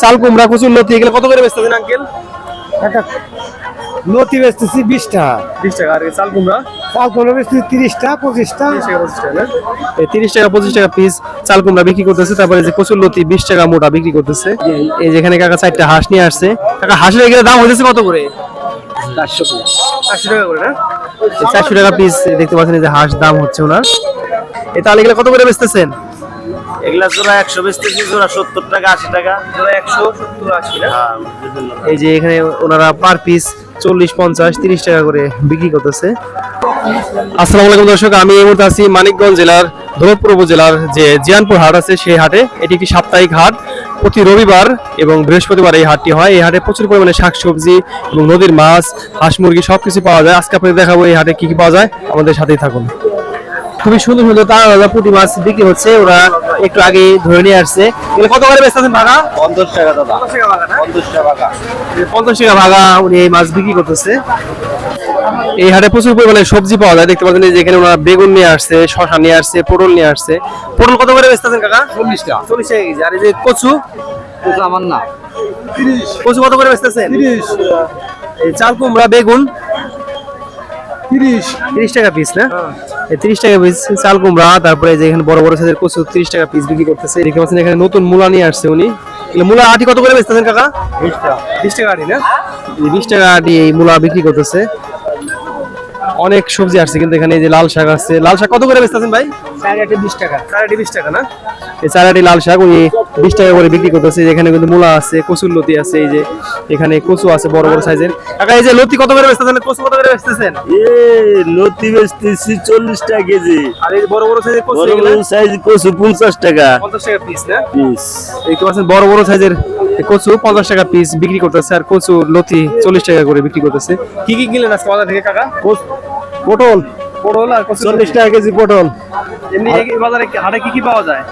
চাল কুমড়া কচুর লতি এগুলো কত করে বেচতেছেন আঙ্কেল একটা লতি বেচতেছি বিশ টাকা। বিশ টাকা। আর চাল কুমড়া? চাল কোনো বেচতেছি তিরিশ টাকা পঁচিশ টাকা। তিরিশ টাকা পঁচিশ টাকা না? এই তিরিশ টাকা পঁচিশ টাকা পিস চাল কুমড়া বিক্রি করতেছে তারপরে যে কচুর লতি বিশ টাকা মোটা বিক্রি করতেছে। এই যেখানে কাকা চারটা হাঁস নিয়ে আসছে কাকা হাঁসের এগুলো দাম হইতেছে কত করে? চারশো চারশো টাকা করে না? চারশো টাকা পিস দেখতে পাচ্ছেন যে হাঁস দাম হচ্ছে ওনার। এই তাহলে এগুলো কত করে বেচতেছেন? এগুলা জোড়া একশো বেচতেছি জোড়া সত্তর টাকা আশি টাকা। একশো সত্তর আশি হ্যাঁ, এই যে এখানে ওনারা পার পিস চল্লিশ পঞ্চাশ তিরিশ টাকা করে বিক্রি করতেছে। আসসালামু আলাইকুম দর্শক আমি এই মুহূর্তে আছি মানিকগঞ্জ জেলার দৌলতপুর উপজেলার যে জিয়ানপুর হাট আছে সেই হাটে। এটি একটি সাপ্তাহিক হাট। প্রতি রবিবার এবং বৃহস্পতিবার এই হাটটি হয়। এই হাটে প্রচুর পরিমাণে শাকসবজি এবং নদীর মাছ হাঁস মুরগি সবকিছু পাওয়া যায়। আজকে আপনাদের দেখাবো এই হাটে কি কি পাওয়া যায়। আমাদের সাথেই থাকুন। খুবই সুন্দর সুন্দর তারা পুঁটি মাছ বিক্রি হচ্ছে ওরা একটু আগে ধরে নিয়ে আসছে। এগুলো কত করে বেচতেছেন ভাড়া? পঞ্চাশ টাকা দাদা। পঞ্চাশ টাকা পঞ্চাশ টাকা ভাগা উনি এই মাছ বিক্রি করতেছে। এই হাটে প্রচুর পরিমাণে সবজি পাওয়া যায় দেখতে পাচ্ছেন এই যে এখানে ওনারা বেগুন নিয়ে আসছে শশা নিয়ে আসছে পটল নিয়ে আসছে। পটল কত করে বেচতেছেন কাকা? চল্লিশ টাকা। চল্লিশ টাকা কেজি। আর এই যে কচু? ওটা আমার না। কচু কত করে বেচতেছেন তিরিশ। এই চাল কুমড়া বেগুন? তিরিশ। তিরিশ টাকা পিস না? এই তিরিশ টাকা পিস চাল কুমড়া তারপরে যে এখানে বড় বড় সাইজের কচু তিরিশ টাকা পিস বিক্রি করতেছে। দেখতে পাচ্ছেন এখানে নতুন মূলা নিয়ে আসছে উনি। মূলা আটি কত করে বেচতেছেন কাকা? বিশ টাকা। বিশ টাকা আটি না? বিশ টাকা আটি এই মূলা বিক্রি করতেছে। অনেক সবজি আসছে কিন্তু এখানে এই যে লাল শাক আছে লাল শাক কত করে বেচতেছেন ভাই? চার বিশ টাকা। চার বিশ টাকা না? এই লাল শাক উনি বিশ টাকা করে বিক্রি করতেছে। এখানে কিন্তু মূলা আছে কচুর লতি আছে এই যে এখানে কচু আছে বড় বড় সাইজের। কাকা এই যে লতি কত করে বেচতেছেন? কচু কত করে বেচতেছেন? লতি বেচতেছি চল্লিশ টাকা কেজি। আর এই বড় বড় সাইজের কচু বড় বড় সাইজ কচু পঞ্চাশ টাকা। পঞ্চাশ টাকা পিস না? পিস দেখতে পাচ্ছেন বড় বড় সাইজের কচু পঞ্চাশ টাকা পিস বিক্রি করতেছে আর কচু লতি চল্লিশ টাকা করে বিক্রি করতেছে। কি কি কিনলেন আজকে বাজার থেকে কাকা? পটল। পটল আর চল্লিশ টাকা কেজি পটল। এমনি বাজারে হাটে কি কি পাওয়া যায়?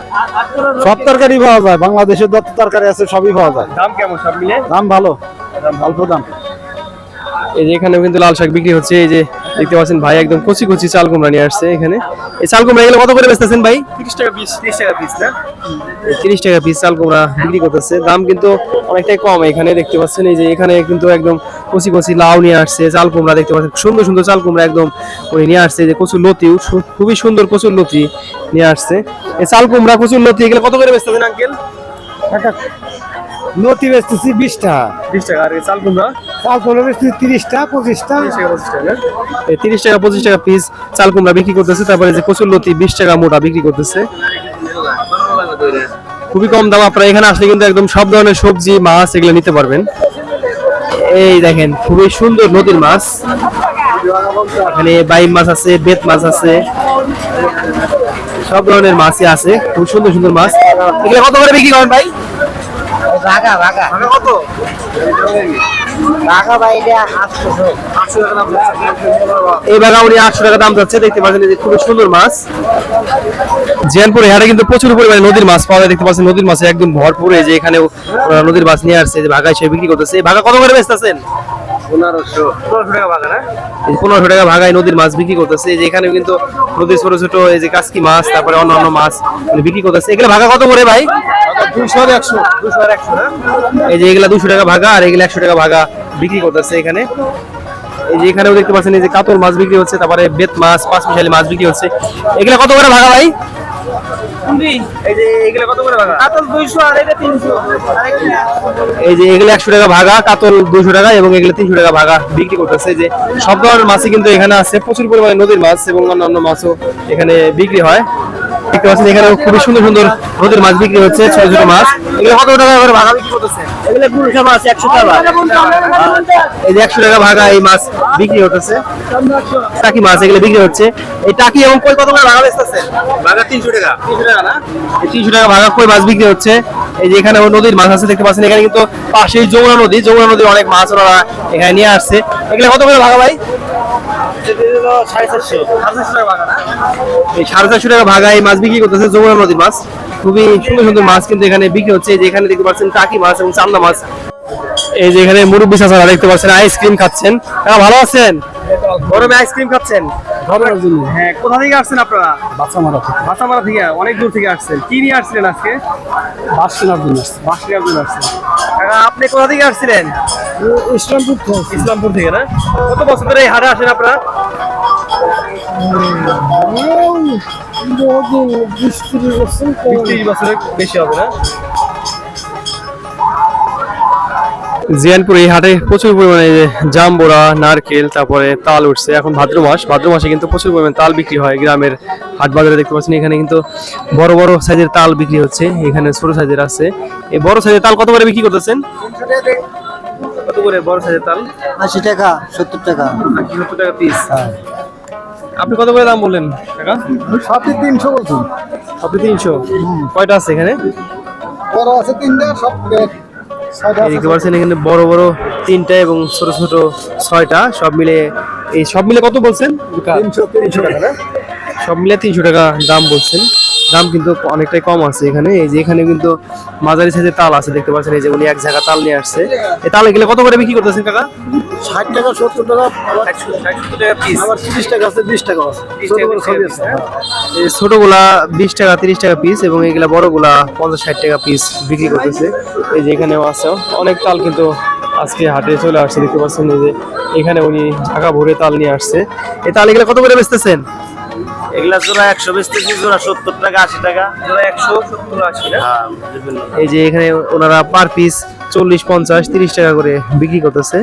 সব তরকারি পাওয়া যায় বাংলাদেশের যত তরকারি আছে সবই পাওয়া যায়। দাম কেমন সব মিলে দাম ভালো। অল্প দাম। এই যে এখানেও কিন্তু লাল শাক বিক্রি হচ্ছে এই যে দেখতে পাচ্ছেন ভাই একদম কচি কচি চাল কুমড়া নিয়ে আসছে এখানে। এই চাল কুমড়া এগুলো কত করে বেচতেছেন ভাই? তিরিশ টাকা পিস। তিরিশ টাকা পিস না? তিরিশ টাকা পিস চাল কুমড়া বিক্রি করতেছে। দাম কিন্তু অনেকটাই কম এখানে দেখতে পাচ্ছেন। এই যে এখানে কিন্তু একদম কচি কচি লাউ নিয়ে আসছে। চাল কুমড়া দেখতে পাচ্ছেন। সুন্দর সুন্দর চাল কুমড়া একদম উনি নিয়ে আসছে। যে কচুর লতি খুবই সুন্দর কচুর লতি নিয়ে আসছে। এই চাল কুমড়া কচুর লতি এগুলো কত করে বেচতেছেন আঙ্কেল? লতি বেচতেছি বিশ টাকা বিশ টাকা। আর চাল কুমড়া? চাল কোনো বেচতেছি তিরিশ টাকা পঁচিশ টাকা তিরিশ টাকা পঁচিশ টাকা পিস চাল কুমড়া বিক্রি করতেছে। তারপরে যে কচুর লতি বিশ টাকা মোটা বিক্রি করতেছে। খুবই কম দাম। আপনারা এখানে আসলে কিন্তু একদম সব ধরনের সবজি মাছ এগুলো নিতে পারবেন। এই দেখেন খুবই সুন্দর নদীর মাছ। এখানে বাইম মাছ আছে বেত মাছ আছে। সব ধরনের মাছই আছে। খুব সুন্দর সুন্দর মাছ। এগুলো কত করে বিক্রি করেন ভাই? রাগা রাগা কত? রাগা বাইরে আটশো এই বাগা উনি আটশো টাকা দাম যাচ্ছে দেখতে পাচ্ছেন যে খুবই সুন্দর মাছ। জিয়ানপুরে হাটে কিন্তু প্রচুর পরিমাণে নদীর মাছ পাওয়া যায় দেখতে পাচ্ছেন নদীর মাছে একদম ভরপুর যে এখানে নদীর মাছ নিয়ে আসছে যে ভাগা হিসেবে বিক্রি করতেছে। ভাগা কত করে বেচতেছেন পনেরোশো। টাকা ভাগায় নদীর মাছ বিক্রি করতেছে এই যে এখানে কিন্তু নদীর ছোট ছোট এই যে কাসকি মাছ তারপরে অন্য অন্য মাছ বিক্রি করতেছে। এগুলো ভাগা কত করে ভাই? একশো। একশো না এই যে এগুলা দুশো টাকা ভাগা আর এগুলা একশো টাকা ভাগা বিক্রি করতেছে এখানে। এই যে এখানেও দেখতে পাচ্ছেন এই যে কাতল মাছ বিক্রি হচ্ছে তারপরে বেত মাছ পাঁচ মিশালি মাছ বিক্রি হচ্ছে। এগুলা কত করে ভাগা ভাই? এই যে এগুলা কত করে ভাগা? কাতল দুইশো আর এটা তিনশো। এই যে এগুলো একশো টাকা ভাগা কাতল দুশো টাকা এবং এগুলো তিনশো টাকা ভাগা বিক্রি করতেছে। যে সব ধরনের মাছই কিন্তু এখানে আছে প্রচুর পরিমাণে নদীর মাছ এবং অন্যান্য মাছও এখানে বিক্রি হয়। দেখতে পাচ্ছেন এখানে খুবই সুন্দর সুন্দর নদীর মাছ বিক্রি হচ্ছে ছোট ছোট মাছ। এগুলো কত টাকা করে ভাগা বিক্রি করতেছে? এগুলো পুরুষ মাছ একশো টাকা। এই যে একশো টাকা ভাগা এই মাছ বিক্রি হতেছে। টাকি মাছ এগুলো বিক্রি হচ্ছে। এই টাকি এবং কই কত করে ভাগা বেচতেছে? বাঘা তিনশো টাকা। তিনশো টাকা না? তিনশো টাকা ভাগা কই মাছ বিক্রি হচ্ছে? এই যে এখানে ও নদীর মাছ আছে দেখতে পাচ্ছেন। এখানে কিন্তু পাশেই যমুনা নদী যমুনা নদীর অনেক মাছ ওরা এখানে নিয়ে আসছে। এগুলো কত করে ভাগা ভাই? সাড়ে চারশো। সাড়ে চারশো টাকা ভাগা এই মাছ বিক্রি করতেছে যমুনা নদীর মাছ। খুবই সুন্দর সুন্দর মাছ কিন্তু এখানে বিক্রি হচ্ছে। এই যে এখানে দেখতে পাচ্ছেন টাকি মাছ এবং চান্দা মাছ। এই যে এখানে মুরব্বী চাচারা দেখতে পাচ্ছেন আইসক্রিম খাচ্ছেন। তারা ভালো আছেন? গরমে আইসক্রিম খাচ্ছেন? জন্য হ্যাঁ কোথা থেকে আসছেন আপনারা? থেকে। থেকে অনেক দূর থেকে আসছেন। কি নিয়ে আসছিলেন আজকে? বাস কেনার জন্য। আসছে বাস নেওয়ার জন্য আসছেন। আপনি কোথা থেকে আসছিলেন? ইসলামপুর থেকে। আসছে। ইসলামপুর থেকে না? কত বছর ধরে এই হাটে আসেন আপনারা? বিশ ত্রিশ বছর তো। ত্রিশ বছরের বেশি হবে না? জিয়ানপুর এই হাটে প্রচুর পরিমাণে যে জামবোড়া নারকেল তারপরে তাল উঠছে। এখন ভাদ্র মাস। ভাদ্র মাসে কিন্তু প্রচুর পরিমাণে তাল বিক্রি হয় গ্রামের হাট বাজারে দেখতে পাচ্ছেন। এখানে কিন্তু বড় বড় সাইজের তাল বিক্রি হচ্ছে। এখানে ছোট সাইজের আছে। এই বড় সাইজের তাল কত করে বিক্রি করতেছেন? কত করে বড় সাইজের তাল? আশি টাকা সত্তর টাকা। সত্তর টাকা পিস আপনি কত করে দাম বললেন? টাকা? সবই তিনশো বলছেন। আপনি তিনশো? কয়টা আছে এখানে? বড় আছে তিনটা সব দেখতে পাচ্ছেন এখানে বড় বড় তিনটা এবং ছোট ছোট ছয়টা সব মিলে এই সব মিলে কত বলছেন? তিনশো তিনশো টাকা সব মিলে তিনশো টাকা দাম বলছেন। দাম কিন্তু অনেকটাই কম আছে এখানে। এই যে এখানে কিন্তু মাঝারি সাইজের তাল আছে দেখতে পাচ্ছেন। এই যে উনি এক জায়গা তাল নিয়ে আসছে। এই তালে গেলে কত করে বিক্রি করতেছেন কাকা? ষাট টাকা সত্তর টাকা আবার আবার তিরিশ টাকা আছে বিশ টাকা আছে। ছোট সবই আছে। হ্যাঁ। ছোটগুলা বিশ টাকা তিরিশ টাকা পিস এবং এগুলা বড়গুলা পঞ্চাশ ষাট টাকা পিস বিক্রি করতেছে। এই যে এখানেও আছে। অনেক তাল কিন্তু আজকে হাটে চলে আসছে দেখতে পাচ্ছেন এই যে এখানে উনি ঢাকা ভরে তাল নিয়ে আসছে। এই তাল এগুলা কত করে বেচতেছেন? এগুলা জোড়া একশো বেচতেছি জোড়া সত্তর টাকা আশি টাকা একশো সত্তর আশি হ্যাঁ বিভিন্ন। এই যে এখানে ওনারা পার পিস চল্লিশ পঞ্চাশ তিরিশ টাকা করে বিক্রি করতেছে।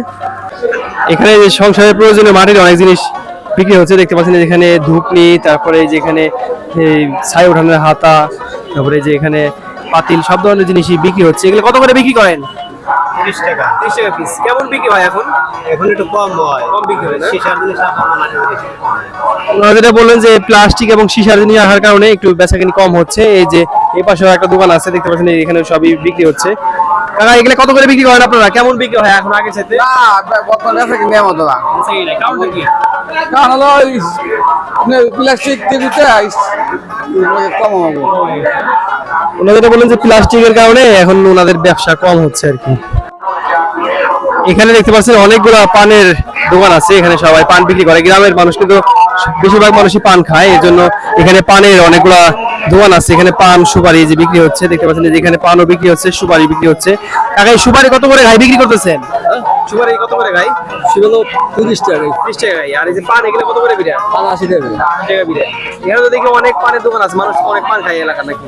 এখানে যে সংসারের প্রয়োজনীয় মাটির অনেক জিনিস বিক্রি হচ্ছে দেখতে পাচ্ছেন এখানে ধূপনি তারপরে এই যে এখানে এই ছাই ওঠানোর হাতা তারপরে যে এখানে পাতিল সব ধরনের জিনিসই বিক্রি হচ্ছে। এগুলো কত করে বিক্রি করেন? তিরিশ টাকা। তিরিশ টাকা পিস কেমন বিক্রি হয় এখন? এখন একটু কম হয়। কম বিক্রি হয় সিসার জিনিস আপনার মাঝে বেশি ওনারা যেটা বললেন যে প্লাস্টিক এবং সীসার জিনিস আসার কারণে একটু বেচাকিনি কম হচ্ছে। এই যে এই পাশেও একটা দোকান আছে দেখতে পাচ্ছেন এখানে সবই বিক্রি হচ্ছে। কাকা এগুলো কত করে বিক্রি করেন আপনারা? কেমন বিক্রি হয় এখন আগের সাথে কারণ হলো প্লাস্টিক টিভিতে কম হবে। ওনারা বললেন যে প্লাস্টিকের কারণে এখন ওনাদের ব্যবসা কম হচ্ছে আর কি। এখানে দেখতে পাচ্ছেন অনেকগুলো পানের দোকান আছে এখানে সবাই পান বিক্রি করে। গ্রামের মানুষ কিন্তু বেশিরভাগ মানুষই পান খায় এই জন্য এখানে পানের অনেকগুলা দোকান আছে। এখানে পান সুপারি যে বিক্রি হচ্ছে দেখতে পাচ্ছেন যে এখানে পানও বিক্রি হচ্ছে সুপারি বিক্রি হচ্ছে। কাকা সুপারি কত করে গাই বিক্রি করতেছেন? সুপারি কত করে গাই সেগুলো তিরিশ টাকা ত্রিশ টাকা গাই আর এই যে পান এগুলো কত করে আশি টাকা টাকা এখানে তো দেখি অনেক পানের দোকান আছে মানুষ অনেক পান খায় এলাকা নাকি?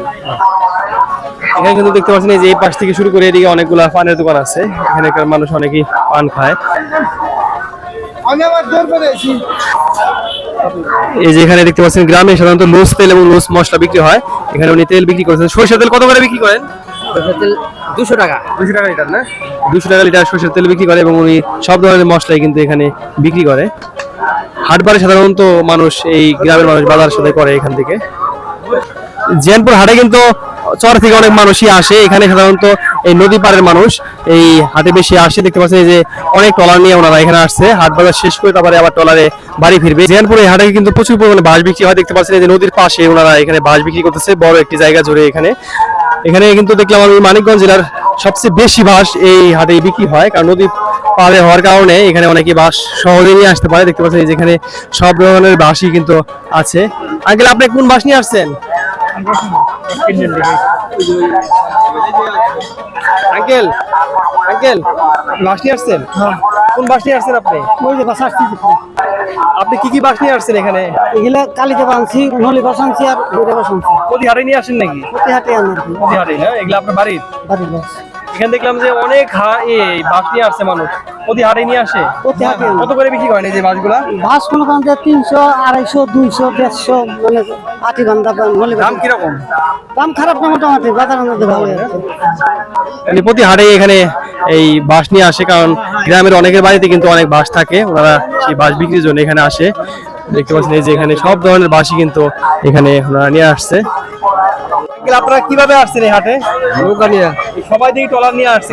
এখানে কিন্তু দেখতে পাচ্ছেন এই যে এই পাশ থেকে শুরু করে এদিকে অনেকগুলা পানের দোকান আছে। এখানকার মানুষ অনেকেই পান খায়। আমি আবার জোর করে এসি এই যে এখানে দেখতে পাচ্ছেন গ্রামে সাধারণত লোস তেল এবং লোস মশলা বিক্রি হয়। এখানে উনি তেল বিক্রি করছেন। সরষের তেল কত করে বিক্রি করেন? দুশো টাকা। দুশো টাকা লিটার না? দুশো টাকা লিটার সরষের তেল বিক্রি করে এবং উনি সব ধরনের মশলাই কিন্তু এখানে বিক্রি করে। হাটবারে সাধারণত মানুষ এই গ্রামের মানুষ বাজার সাথে করে এখান থেকে। জেনপুর হাটে কিন্তু চর থেকে অনেক মানুষই আসে। এখানে সাধারণত এই নদী পাড়ের মানুষ এই হাটে বেশি আসে। দেখতে পাচ্ছেন যে অনেক ট্রলার নিয়ে ওনারা এখানে আসছে। হাট বাজার শেষ করে তারপরে আবার ট্রলারে বাড়ি ফিরবে। জিয়ানপুর এই হাটে কিন্তু প্রচুর পরিমাণে বাঁশ বিক্রি হয়। দেখতে পাচ্ছেন যে নদীর পাশে ওনারা এখানে বাঁশ বিক্রি করতেছে। বড় একটি জায়গা জুড়ে এখানে। এখানে কিন্তু দেখলাম আমি মানিকগঞ্জ জেলার সবচেয়ে বেশি বাঁশ এই হাটে বিক্রি হয়। কারণ নদী পাড়ে হওয়ার কারণে এখানে অনেকে বাঁশ সহজে নিয়ে আসতে পারে। দেখতে পাচ্ছেন যেখানে সব ধরনের বাঁশই কিন্তু আছে। আঙ্কেল, আপনি কোন বাঁশ নিয়ে আসছেন? আঙ্কেল আঙ্কেল বাঁশ নিয়ে আসছেন? কোন বাঁশ নিয়ে আসছেন আপনি? ওই যে বাসা আসছি আপনি কি কি বাঁশ নিয়ে আসছেন এখানে? এগুলা কালিতে বানছি নলি বাসানছি আর ওইটা বাসানছি প্রতি হাটে নিয়ে আসেন নাকি? প্রতি হাটে আনার না? এগুলো আপনার বাড়ির? বাড়ির বাস এখানে দেখলাম যে অনেক বাঁশ নিয়ে আসছে মানুষ। প্রতি হাটে নিয়ে আসে? প্রতি হাটে কত করে বিক্রি করেন এই যে বাস বান্ধে তিনশো আড়াইশো দুইশো দেড়শো মানে আটি বান্ধা নলি দাম কীরকম? দাম খারাপ না মোটামুটি বাজার ভালো আছে। মানে প্রতি হাটে এখানে এই বাঁশ নিয়ে আসে কারণ গ্রামের অনেকের বাড়িতে কিন্তু অনেক বাঁশ থাকে ওনারা সেই বাঁশ বিক্রির জন্য এখানে আসে। দেখতে পাচ্ছেন এই যে এখানে সব ধরনের বাঁশই কিন্তু এখানে ওনারা নিয়ে আসছে। আপনারা কীভাবে আসছেন এই হাটে? নৌকা নিয়ে। সবাই দেখি টলার নিয়ে আসছে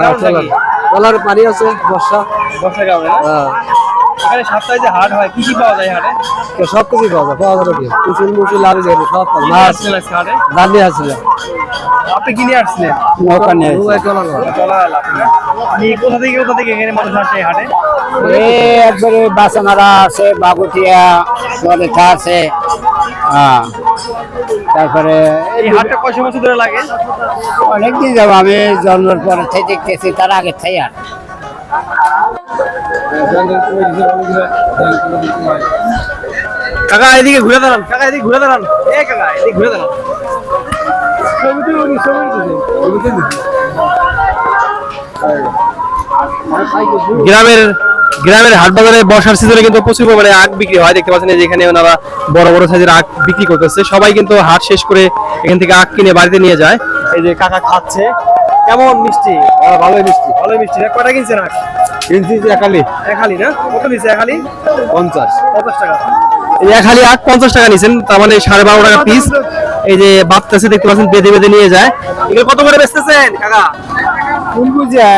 কলার পানি আছে বর্ষা। বর্ষার কারণে না? এখানে সপ্তাহে যে হাট হয় কি কি পাওয়া যায় হাটে? সব কিছু পাওয়া যায় পাওয়া যাবে কি? কুচুল মুচুল আর যাবে সব মাছ আজকে হাটে? আছে। আপনি কিনে আসছিলেন? নৌকা নিয়ে চলালা আপনি। কোথা থেকে কোথা থেকে এখানে মানুষ আসে এই হাটে? এই একবারে বাসনারা আছে বাগুটিয়া আছে হ্যাঁ। তারপরে এই হাটটা কয়শো বছর ধরে লাগে? অনেকদিন যাব আমি জন্মের পরে থেকে দেখতেছি তার আগে থেকে আর। কাকা এদিকে ঘুরে দাঁড়ান কাকা এদিকে ঘুরে দাঁড়ান। এ কাকা এদিকে ঘুরে দাঁড়ান। গ্রামের গ্রামের হাট বাজারে বর্ষার সিজনে কিন্তু প্রচুর পরিমাণে আখ বিক্রি হয়। দেখতে পাচ্ছেন এই যে এখানে ওনারা বড় বড় সাইজের আখ বিক্রি করতেছে। সবাই কিন্তু হাট শেষ করে এখান থেকে আখ কিনে বাড়িতে নিয়ে যায়। এই যে কাকা খাচ্ছে। কেমন মিষ্টি? ভালোই মিষ্টি। ভালোই মিষ্টি কটা কিনছেন আখ? কিনছি একালি। এখালি না? কত পঞ্চাশ। পঞ্চাশ টাকা। আখ পঞ্চাশ টাকা নিছেন তার মানে সাড়ে বারো টাকা পিস এই যে দেখতে পাচ্ছেন বেঁধে বেঁধে নিয়ে যায়। এগুলো কত করে বেচতেছেন কাকা? ফুল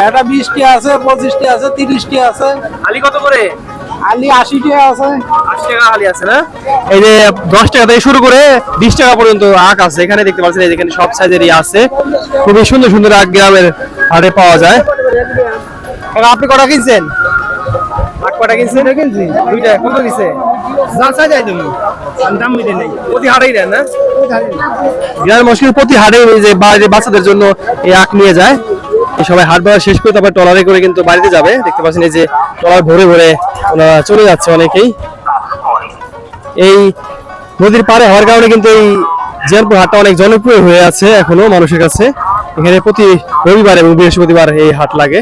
এটা বিশটি আছে পঁচিশটি আছে তিরিশটি আছে। আলি কত করে? আলি আশিটি আছে। আশি টাকা আলি আছে না? এই যে দশ টাকা থেকে শুরু করে বিশ টাকা পর্যন্ত আখ আছে এখানে দেখতে পাচ্ছেন এই যে এখানে সব সাইজেরই আছে। খুবই সুন্দর সুন্দর আখ গ্রামের হাটে পাওয়া যায়। আপনি কটা কিনছেন? আখ কটা কিনছেন? কিনছি। দুইটা কত কিনছে যা চাই যাই তুমি দাম মিটে নেই। প্রতি হাটেই দেন না? গ্রামের মুশকিল প্রতি হাটে এই যে বাচ্চাদের জন্য এই আখ নিয়ে যায়। সবাই হাট বাজার শেষ করে তারপর ট্রলারে করে কিন্তু বাড়িতে যাবে। দেখতে পাচ্ছেন এই যে ট্রলার ভরে ভরে ওনারা চলে যাচ্ছে অনেকেই। এই নদীর পাড়ে হওয়ার কারণে কিন্তু এই জিয়ানপুর হাটটা অনেক জনপ্রিয় হয়ে আছে এখনও মানুষের কাছে। এখানে প্রতি রবিবার এবং বৃহস্পতিবার এই হাট লাগে।